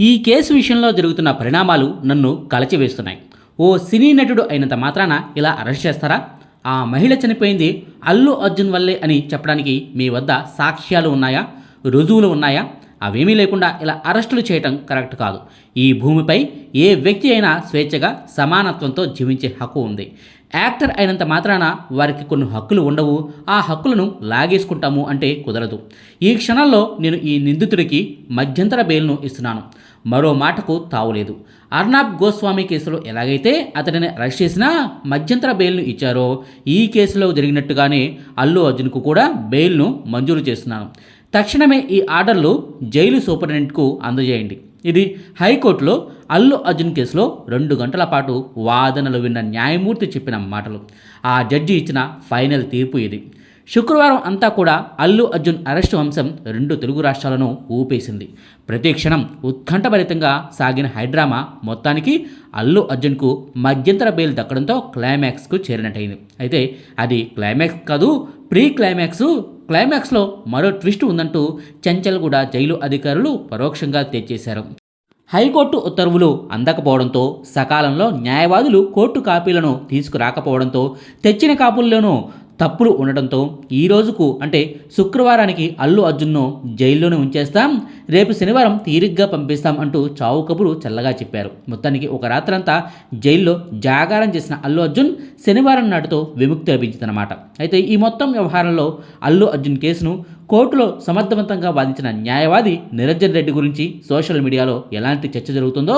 ఈ కేసు విషయంలో జరుగుతున్న పరిణామాలు నన్ను కలచివేస్తున్నాయి. ఓ సినీ నటుడు అయినంత మాత్రాన ఇలా అరెస్ట్ చేస్తారా? ఆ మహిళ చనిపోయింది అల్లు అర్జున్ వల్లే అని చెప్పడానికి మీ వద్ద సాక్ష్యాలు ఉన్నాయా? రుజువులు ఉన్నాయా? అవేమీ లేకుండా ఇలా అరెస్టులు చేయటం కరెక్ట్ కాదు. ఈ భూమిపై ఏ వ్యక్తి అయినా స్వేచ్ఛగా సమానత్వంతో జీవించే హక్కు ఉంది. యాక్టర్ అయినంత మాత్రాన వారికి కొన్ని హక్కులు ఉండవు. ఆ హక్కులను లాగేసుకుంటాము అంటే కుదరదు. ఈ క్షణంలో నేను ఈ నిందితుడికి మధ్యంతర బెయిల్ను ఇస్తున్నాను. మరో మాటకు తావులేదు అర్నాబ్ గోస్వామి కేసులో ఎలాగైతే అతడిని అరెస్ట్ చేసినా మధ్యంతర బెయిల్ను ఇచ్చారో ఈ కేసులో జరిగినట్టుగానే అల్లు అర్జున్కు కూడా బెయిల్ను మంజూరు చేస్తున్నాను. తక్షణమే ఈ ఆర్డర్లు జైలు సూపరింటెండెంట్కు అందజేయండి. ఇది హైకోర్టులో అల్లు అర్జున్ కేసులో రెండు గంటల పాటు వాదనలు విన్న న్యాయమూర్తి చెప్పిన మాటలు. ఆ జడ్జి ఇచ్చిన ఫైనల్ తీర్పు ఇది. శుక్రవారం అంతా కూడా అల్లు అర్జున్ అరెస్టు అంశం రెండు తెలుగు రాష్ట్రాలను ఊపేసింది. ప్రతి క్షణం ఉత్కంఠభరితంగా సాగిన హైడ్రామా మొత్తానికి అల్లు అర్జున్కు మధ్యంతర బెయిల్ దక్కడంతో క్లైమాక్స్కు చేరినట్టయింది. అయితే అది క్లైమాక్స్ కాదు ప్రీ క్లైమాక్స్ క్లైమాక్స్లో మరో ట్విస్ట్ ఉందంటూ చెంచల్గూడ జైలు అధికారులు పరోక్షంగా తెచ్చేశారు హైకోర్టు ఉత్తర్వులు అందకపోవడంతో సకాలంలో న్యాయవాదులు కోర్టు కాపీలను తీసుకురాకపోవడంతో తెచ్చిన కాపుల్లోనూ తప్పులు ఉండటంతో ఈ రోజుకు అంటే శుక్రవారానికి అల్లు అర్జున్ను జైల్లోనే ఉంచేస్తాం రేపు శనివారం తీరిగ్గా పంపిస్తాం అంటూ చావు కబురు చల్లగా చెప్పారు. మొత్తానికి ఒక రాత్రంతా జైల్లో జాగారం చేసిన అల్లు అర్జున్ శనివారం నాటితో విముక్తి లభించిందన్నమాట. అయితే ఈ మొత్తం వ్యవహారంలో అల్లు అర్జున్ కేసును కోర్టులో సమర్థవంతంగా వాదించిన న్యాయవాది నిరంజన్ రెడ్డి గురించి సోషల్ మీడియాలో ఎలాంటి చర్చ జరుగుతుందో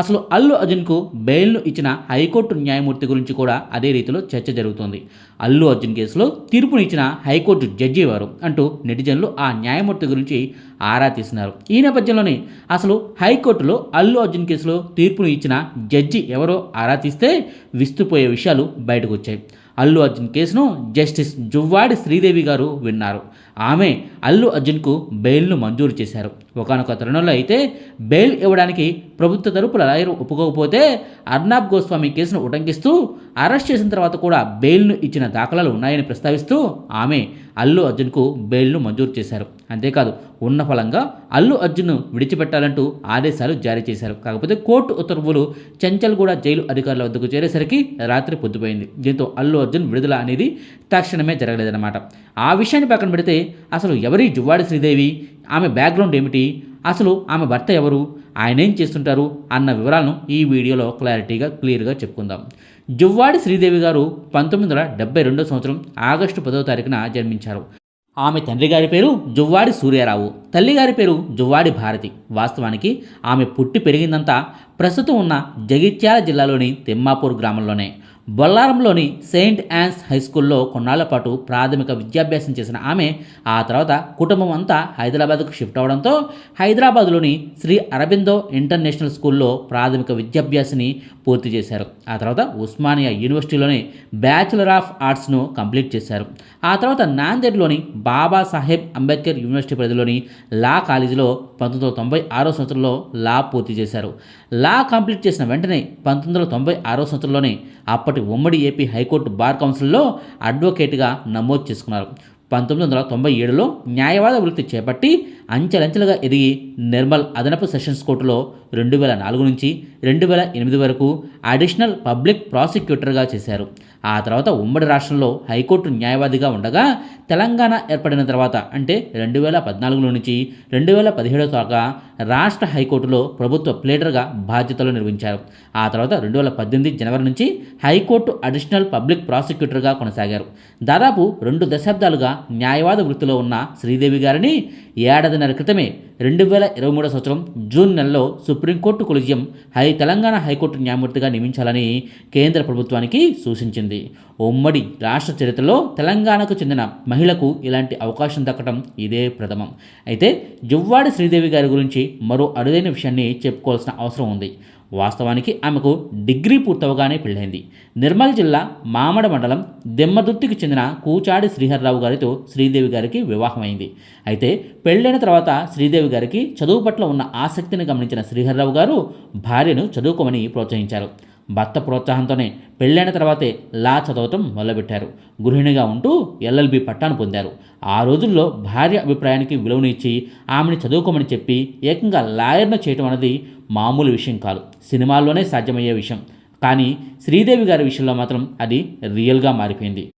అసలు అల్లు అర్జున్కు బెయిల్ను ఇచ్చిన హైకోర్టు న్యాయమూర్తి గురించి కూడా అదే రీతిలో చర్చ జరుగుతుంది. అల్లు అర్జున్ కేసులో తీర్పును ఇచ్చిన హైకోర్టు జడ్జి వారు అంటూ నెటిజన్లు ఆ న్యాయమూర్తి గురించి ఆరా తీస్తున్నారు ఈ నేపథ్యంలోనే అసలు హైకోర్టులో అల్లు అర్జున్ కేసులో తీర్పును ఇచ్చిన జడ్జి ఎవరో ఆరా తీస్తే విస్తుపోయే విషయాలు బయటకు వచ్చాయి. అల్లు అర్జున్ కేసును జస్టిస్ జువ్వాడి శ్రీదేవి గారు విన్నారు. ఆమె అల్లు అర్జున్కు బెయిల్ను మంజూరు చేశారు. ఒకనొక తరుణంలో అయితే బెయిల్ ఇవ్వడానికి ప్రభుత్వ తరపుల లాయర్ ఒప్పుకోకపోతే అర్నాబ్ గోస్వామి కేసును ఉటంకిస్తూ అరెస్ట్ చేసిన తర్వాత కూడా బెయిల్ను ఇచ్చిన దాఖలాలు ఉన్నాయని ప్రస్తావిస్తూ ఆమె అల్లు అర్జున్కు బెయిల్ను మంజూరు చేశారు. అంతేకాదు ఉన్న ఫలంగా అల్లు అర్జున్ను విడిచిపెట్టాలంటూ ఆదేశాలు జారీ చేశారు. కాకపోతే కోర్టు ఉత్తర్వులు చెంచల్గూడ జైలు అధికారుల వద్దకు చేరేసరికి రాత్రి పొద్దుపోయింది. దీంతో అల్లు అర్జున్ విడుదల అనేది తక్షణమే జరగలేదన్నమాట. ఆ విషయాన్ని పక్కన పెడితే అసలు ఎవరి జువ్వాడి శ్రీదేవి? ఆమె బ్యాక్గ్రౌండ్ ఏమిటి? అసలు ఆమె భర్త ఎవరు? ఆయన ఏం చేస్తుంటారు? అన్న వివరాలను ఈ వీడియోలో క్లారిటీగా క్లియర్గా చెప్పుకుందాం. జువ్వాడి శ్రీదేవి గారు పంతొమ్మిది వందల డెబ్బై రెండో సంవత్సరం ఆగస్టు పదవ తారీఖున జన్మించారు. ఆమె తండ్రి గారి పేరు జువ్వాడి సూర్యారావు. తల్లిగారి పేరు జువ్వాడి భారతి. వాస్తవానికి ఆమె పుట్టి పెరిగిందంతా ప్రస్తుతం ఉన్న జగిత్యాల జిల్లాలోని తిమ్మాపూర్ గ్రామంలోనే. బొల్లారంలోని సెయింట్ యాన్స్ హై స్కూల్లో కొన్నాళ్ళ పాటు ప్రాథమిక విద్యాభ్యాసం చేసిన ఆమె ఆ తర్వాత కుటుంబం అంతా హైదరాబాద్కు షిఫ్ట్ అవడంతో హైదరాబాద్లోని శ్రీ అరబిందో ఇంటర్నేషనల్ స్కూల్లో ప్రాథమిక విద్యాభ్యాసాన్ని పూర్తి చేశారు. ఆ తర్వాత ఉస్మానియా యూనివర్సిటీలోని బ్యాచులర్ ఆఫ్ ఆర్ట్స్ను కంప్లీట్ చేశారు. ఆ తర్వాత నాందేడ్లోని బాబాసాహెబ్ అంబేద్కర్ యూనివర్సిటీ పరిధిలోని లా కాలేజీలో పంతొమ్మిది వందల తొంభై ఆరో సంవత్సరంలో లా పూర్తి చేశారు. లా కంప్లీట్ చేసిన వెంటనే పంతొమ్మిది వందల తొంభై ఆరో సంవత్సరంలోనే అప్పటి ఉమ్మడి ఏపీ హైకోర్టు బార్ కౌన్సిల్లో అడ్వకేట్గా నమోదు చేసుకున్నారు. పంతొమ్మిది వందల తొంభై ఏడులో న్యాయవాద వృత్తి చేపట్టి అంచెలంచెలుగా ఎదిగి నిర్మల్ అదనపు సెషన్స్ కోర్టులో రెండు వేల నాలుగు నుంచి రెండు వేల ఎనిమిది వరకు అడిషనల్ పబ్లిక్ ప్రాసిక్యూటర్గా చేశారు. ఆ తర్వాత ఉమ్మడి రాష్ట్రంలో హైకోర్టు న్యాయవాదిగా ఉండగా తెలంగాణ ఏర్పడిన తర్వాత అంటే రెండు వేల పద్నాలుగులో నుంచి రెండు వేల పదిహేడో దాకా రాష్ట్ర హైకోర్టులో ప్రభుత్వ ప్లేటర్గా బాధ్యతలు నిర్వహించారు. ఆ తర్వాత రెండు వేల పద్దెనిమిది జనవరి నుంచి హైకోర్టు అడిషనల్ పబ్లిక్ ప్రాసిక్యూటర్గా కొనసాగారు. దాదాపు రెండు దశాబ్దాలుగా న్యాయవాద వృత్తిలో ఉన్న శ్రీదేవి గారిని ఏడాదిన్నర క్రితమే రెండు వేల ఇరవై మూడో సంవత్సరం జూన్ నెలలో supreme court collegium high Telangana high court న్యాయమూర్తిగా నియమించాలని కేంద్ర ప్రభుత్వానికి సూచించింది. ఉమ్మడి రాష్ట్ర చరిత్రలో తెలంగాణకు చెందిన మహిళకు ఇలాంటి అవకాశం దక్కడం ఇదే ప్రథమం. అయితే జువ్వాడి శ్రీదేవి గారి గురించి మరో అరుదైన విషయాన్ని చెప్పుకోవాల్సిన అవసరం ఉంది. వాస్తవానికి ఆమెకు డిగ్రీ పూర్తవగానే పెళ్ళైంది. నిర్మల్ జిల్లా మామడ మండలం దెమ్మదుర్తికి చెందిన కూచాడి శ్రీహర్రావు గారితో శ్రీదేవి గారికి వివాహమైంది. అయితే పెళ్ళైన తర్వాత శ్రీదేవి గారికి చదువు పట్ల ఉన్న ఆసక్తిని గమనించిన శ్రీహర్రావు గారు భార్యను చదువుకోమని ప్రోత్సహించారు. భర్త ప్రోత్సాహంతోనే పెళ్ళైన తర్వాతే లా చదవటం మొదలుపెట్టారు. గృహిణిగా ఉంటూ ఎల్ఎల్బి పట్టాను పొందారు. ఆ రోజుల్లో భార్య అభిప్రాయానికి విలువనిచ్చి ఆమెని చదువుకోమని చెప్పి ఏకంగా లాయర్ను చేయటం అనేది మామూలు విషయం కాదు. సినిమాల్లోనే సాధ్యమయ్యే విషయం. కానీ శ్రీదేవి గారి విషయంలో మాత్రం అది రియల్గా మారిపోయింది.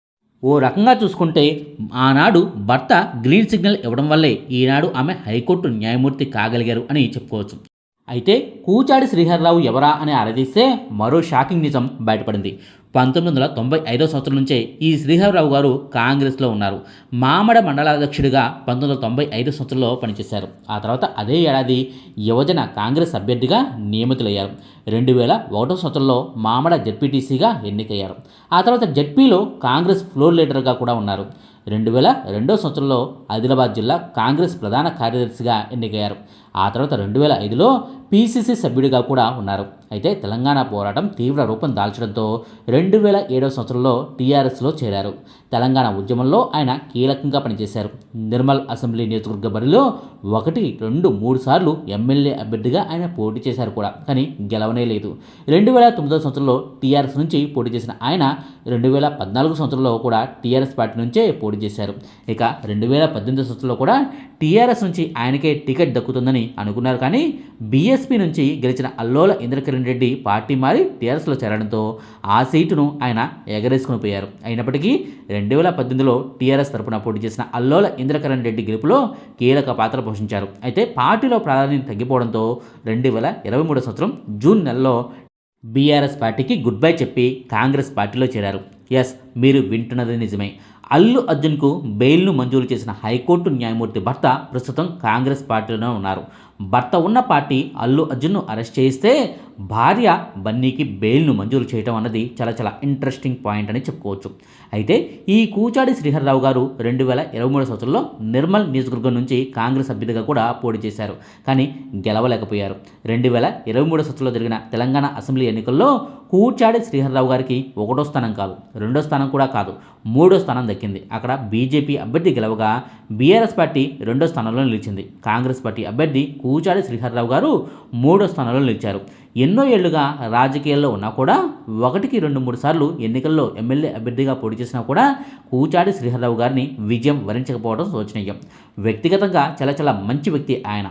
ఓ రకంగా చూసుకుంటే ఆనాడు భర్త గ్రీన్ సిగ్నల్ ఇవ్వడం వల్లే ఈనాడు ఆమె హైకోర్టు న్యాయమూర్తి కాగలిగారు అని చెప్పుకోవచ్చు. అయితే కూచాడి శ్రీహర్రావు ఎవరా అని ఆరాధిస్తే మరో షాకింగ్ నిజం బయటపడింది. పంతొమ్మిది వందల తొంభై ఐదో సంవత్సరం నుంచే ఈ శ్రీహర్రావు గారు కాంగ్రెస్లో ఉన్నారు. మామడ మండలాధ్యక్షుడిగా పంతొమ్మిది వందల తొంభై ఐదు సంవత్సరంలో పనిచేశారు. ఆ తర్వాత అదే ఏడాది యువజన కాంగ్రెస్ అభ్యర్థిగా నియమితులయ్యారు. రెండు వేల ఒకటో సంవత్సరంలో మామడ జడ్పీటీసీగా ఎన్నికయ్యారు. ఆ తర్వాత జడ్పీలో కాంగ్రెస్ ఫ్లోర్ లీడర్గా కూడా ఉన్నారు. రెండు వేల రెండో సంవత్సరంలో ఆదిలాబాద్ జిల్లా కాంగ్రెస్ ప్రధాన కార్యదర్శిగా ఎన్నికయ్యారు. ఆ తర్వాత రెండు వేల ఐదులో పీసీసీ సభ్యుడిగా కూడా ఉన్నారు. అయితే తెలంగాణ పోరాటం తీవ్ర రూపం దాల్చడంతో రెండు వేల ఏడవ సంవత్సరంలో టీఆర్ఎస్లో చేరారు. తెలంగాణ ఉద్యమంలో ఆయన కీలకంగా పనిచేశారు. నిర్మల్ అసెంబ్లీ నియోజకవర్గ బరిలో ఒకటి రెండు మూడు సార్లు ఎమ్మెల్యే అభ్యర్థిగా ఆయన పోటీ చేశారు కూడా. కానీ గెలవనే లేదు. రెండు వేల తొమ్మిదో సంవత్సరంలో టీఆర్ఎస్ నుంచి పోటీ చేసిన ఆయన రెండు వేల పద్నాలుగు సంవత్సరంలో కూడా టీఆర్ఎస్ పార్టీ నుంచే పోటీ చేశారు. ఇక రెండు వేల పద్దెనిమిది సంవత్సరంలో కూడా టీఆర్ఎస్ నుంచి ఆయనకే టికెట్ దక్కుతుందని అనుకున్నారు కానీ బీఎస్పీ నుంచి గెలిచిన అల్లోల ఇంద్రకిరణ్ రెడ్డి పార్టీ మారి టీఆర్ఎస్లో చేరడంతో ఆ సీటును ఆయన ఎగరేసుకుని పోయారు. అయినప్పటికీ రెండు వేల పద్దెనిమిదిలో టీఆర్ఎస్ తరపున పోటీ చేసిన అల్లోల ఇంద్రకరణ్ రెడ్డి గెలుపులో కీలక పాత్ర పోషించారు. అయితే పార్టీలో ప్రాధాన్యం తగ్గిపోవడంతో రెండు వేల ఇరవై మూడు సంవత్సరం జూన్ నెలలో బీఆర్ఎస్ పార్టీకి గుడ్ బై చెప్పి కాంగ్రెస్ పార్టీలో చేరారు. ఎస్ మీరు వింటున్నది నిజమే. అల్లు అర్జున్కు బెయిల్ను మంజూరు చేసిన హైకోర్టు న్యాయమూర్తి భర్త ప్రస్తుతం కాంగ్రెస్ పార్టీలోనే ఉన్నారు. భర్త ఉన్న పార్టీ అల్లు అర్జున్ను అరెస్ట్ చేయిస్తే భార్య బన్నీకి బెయిల్ను మంజూరు చేయడం అన్నది చాలా చాలా ఇంట్రెస్టింగ్ పాయింట్ అని చెప్పుకోవచ్చు. అయితే ఈ కూచాడి శ్రీహర్రావు గారు రెండు వేల ఇరవై మూడు సంవత్సరంలో నిర్మల్ నియోజకవర్గం నుంచి కాంగ్రెస్ అభ్యర్థిగా కూడా పోటీ చేశారు. కానీ గెలవలేకపోయారు. రెండు వేల ఇరవై మూడు సంవత్సరంలో జరిగిన తెలంగాణ అసెంబ్లీ ఎన్నికల్లో కూచాడి శ్రీహర్రావు గారికి ఒకటో స్థానం కాదు రెండో స్థానం కూడా కాదు మూడో స్థానం దక్కింది. అక్కడ బీజేపీ అభ్యర్థి గెలవగా బీఆర్ఎస్ పార్టీ రెండో స్థానంలో నిలిచింది. కాంగ్రెస్ పార్టీ అభ్యర్థి కూచాడి శ్రీహర్రావు గారు మూడో స్థానంలో నిలిచారు. ఎన్నో ఏళ్ళుగా రాజకీయాల్లో ఉన్నా కూడా ఒకటికి రెండు మూడు సార్లు ఎన్నికల్లో ఎమ్మెల్యే అభ్యర్థిగా పోటీ చేసినా కూడా కూచాడి శ్రీహరరావు గారిని విజయం వరించకపోవడం శోచనీయం. వ్యక్తిగతంగా చాలా చాలా మంచి వ్యక్తి ఆయన.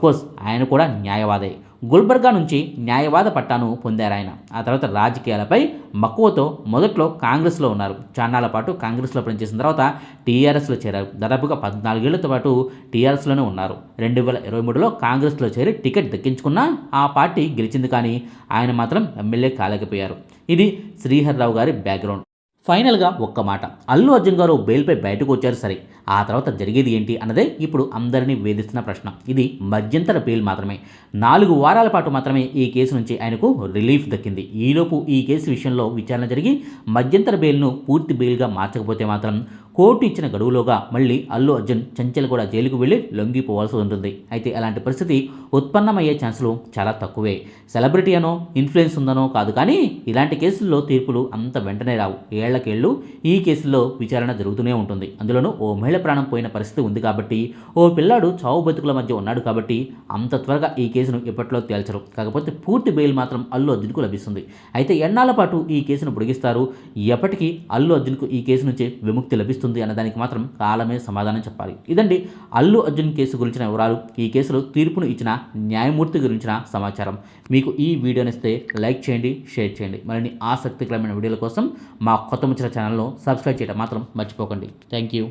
కోర్స్ ఆయన కూడా న్యాయవాదే. గుల్బర్గా నుంచి న్యాయవాద పట్టాను పొందారాయన ఆ తర్వాత రాజకీయాలపై మక్కువతో మొదట్లో కాంగ్రెస్లో ఉన్నారు. చాన్నాళ్ళ పాటు కాంగ్రెస్లో పనిచేసిన తర్వాత టీఆర్ఎస్లో చేరారు. దాదాపుగా పద్నాలుగేళ్ళతో పాటు టీఆర్ఎస్లోనే ఉన్నారు. రెండు వేల ఇరవై మూడులో కాంగ్రెస్లో చేరి టికెట్ దక్కించుకున్నా ఆ పార్టీ గెలిచింది కానీ ఆయన మాత్రం ఎమ్మెల్యే కాలేకపోయారు. ఇది శ్రీహర్రావు గారి బ్యాక్గ్రౌండ్. ఫైనల్గా ఒక్క మాట. అల్లు అర్జున్ గారు బెయిల్పై బయటకు వచ్చారు సరే. ఆ తర్వాత జరిగేది ఏంటి అన్నదే ఇప్పుడు అందరినీ వేధిస్తున్న ప్రశ్న. ఇది మధ్యంతర బెయిల్ మాత్రమే. నాలుగు వారాల పాటు మాత్రమే ఈ కేసు నుంచి ఆయనకు రిలీఫ్ దక్కింది. ఈలోపు ఈ కేసు విషయంలో విచారణ జరిగి మధ్యంతర బెయిల్ను పూర్తి బెయిల్గా మార్చకపోతే మాత్రం కోర్టు ఇచ్చిన గడువులోగా మళ్ళీ అల్లు అర్జున్ చంచల్గూడ కూడా జైలుకు వెళ్ళి లొంగిపోవాల్సి ఉంటుంది. అయితే అలాంటి పరిస్థితి ఉత్పన్నమయ్యే ఛాన్సులు చాలా తక్కువే. సెలబ్రిటీ అనో ఇన్ఫ్లుయెన్స్ ఉందనో కాదు కానీ ఇలాంటి కేసుల్లో తీర్పులు అంత వెంటనే రావు. ఏళ్ళకేళ్ళు ఈ కేసుల్లో విచారణ జరుగుతూనే ఉంటుంది. అందులోనూ ఓ మహిళ ప్రాణం పోయిన పరిస్థితి ఉంది కాబట్టి ఓ పిల్లాడు చావు బతుకుల మధ్య ఉన్నాడు కాబట్టి అంత త్వరగా ఈ కేసును ఎప్పట్లో తేల్చరు. కాకపోతే పూర్తి బెయిల్ మాత్రం అల్లు అర్జున్కు లభిస్తుంది. అయితే ఎన్నాళ్ళ పాటు ఈ కేసును పొడిగిస్తారు? ఎప్పటికీ అల్లు అర్జున్కు ఈ కేసు నుంచి విముక్తి లభిస్తుంది. అన్నదానికి మాత్రం కాలమే సమాధానం చెప్పాలి. ఇదండి అల్లు అర్జున్ కేసు గురించిన వివరాలు. ఈ కేసులో తీర్పును ఇచ్చిన న్యాయమూర్తి గురించిన సమాచారం. మీకు ఈ వీడియోని ఇస్తే లైక్ చేయండి షేర్ చేయండి. మరిన్ని ఆసక్తికరమైన వీడియోల కోసం మా కొత్త ముచ్చిన ఛానల్ను సబ్స్క్రైబ్ చేయడం మాత్రం మర్చిపోకండి. Thank you.